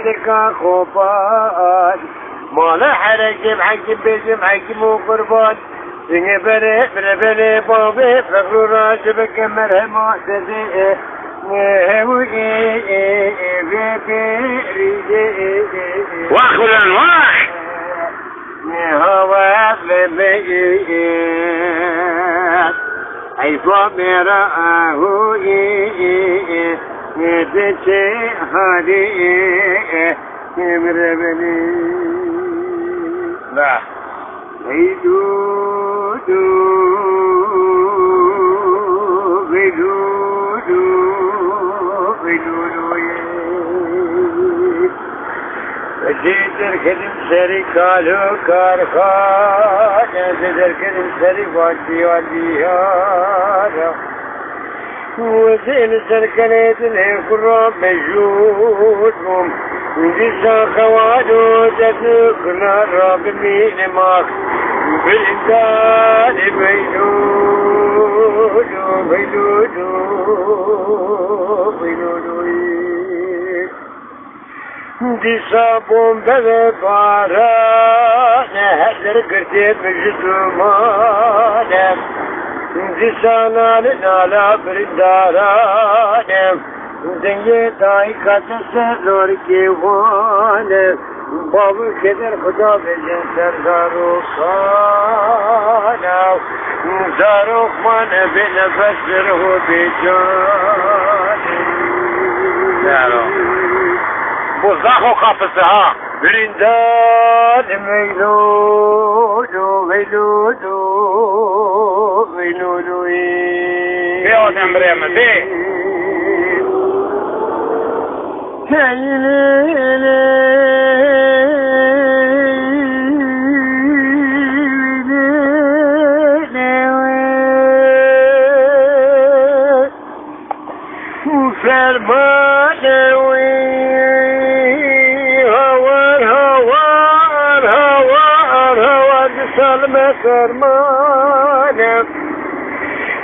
لك خوفان ما لا حرج بحج بجمعك مو قربان بنبري بنبري بابي فخرو راجبك مرهما تزيئ واخر الانواع هواك أي बिचे हरि हिमरवली विदू दू विदू दू विदू रोये Şeydir kedim seri kalu karha, Nezidir kedim seri vadi vadi yara. وزين سركنيت ليك الرب يجودهم وجزا خوادو تتنقنا الرب مين ماك. بالإنسان بيدودو بيدودو بيدودو ديسا بوم بلا بارا نهدر قرتيب جسمانك Risana linala brindarane. Dengi taikatı serdar kevane. Babı keder huda becin serdar kana Darukman bi nefes birhu bi Bu zaho kapısı ha. Brindan meyludu veludu لولوي بيوت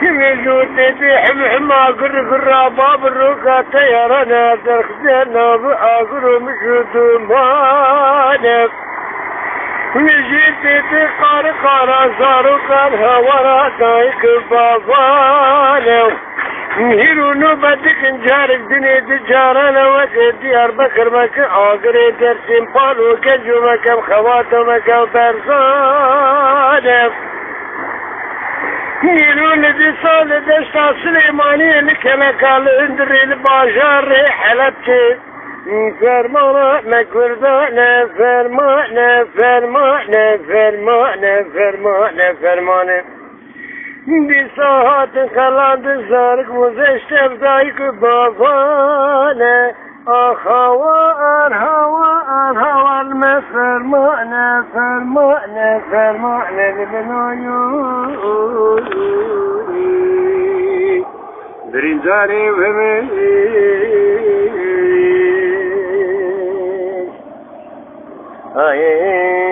وجود حم ما قر قر باب الرقا طيارة نازل خزينا بأقر مشهد مانك وجيت تقار قار زارو قار هورا دايك بابانا هيرو نوبتك نجارك دنيا تجارنا وجه ديار بكر مك آقر درسين بالو كنجو مكم خواتمك برزانك Nilun disal desta Süleymaniye nikemekalı indiril bajar Halepçe Fermana ne kurda ne ferma ne ferma ne ferma ne ferma ne fermane Bir saat kalandı zarık muzeştev dayık babane Ah hava ar hava ar haval فرمعنا فرمعنا فرمعنا لابن برنجاني ومين آه، آه، آه.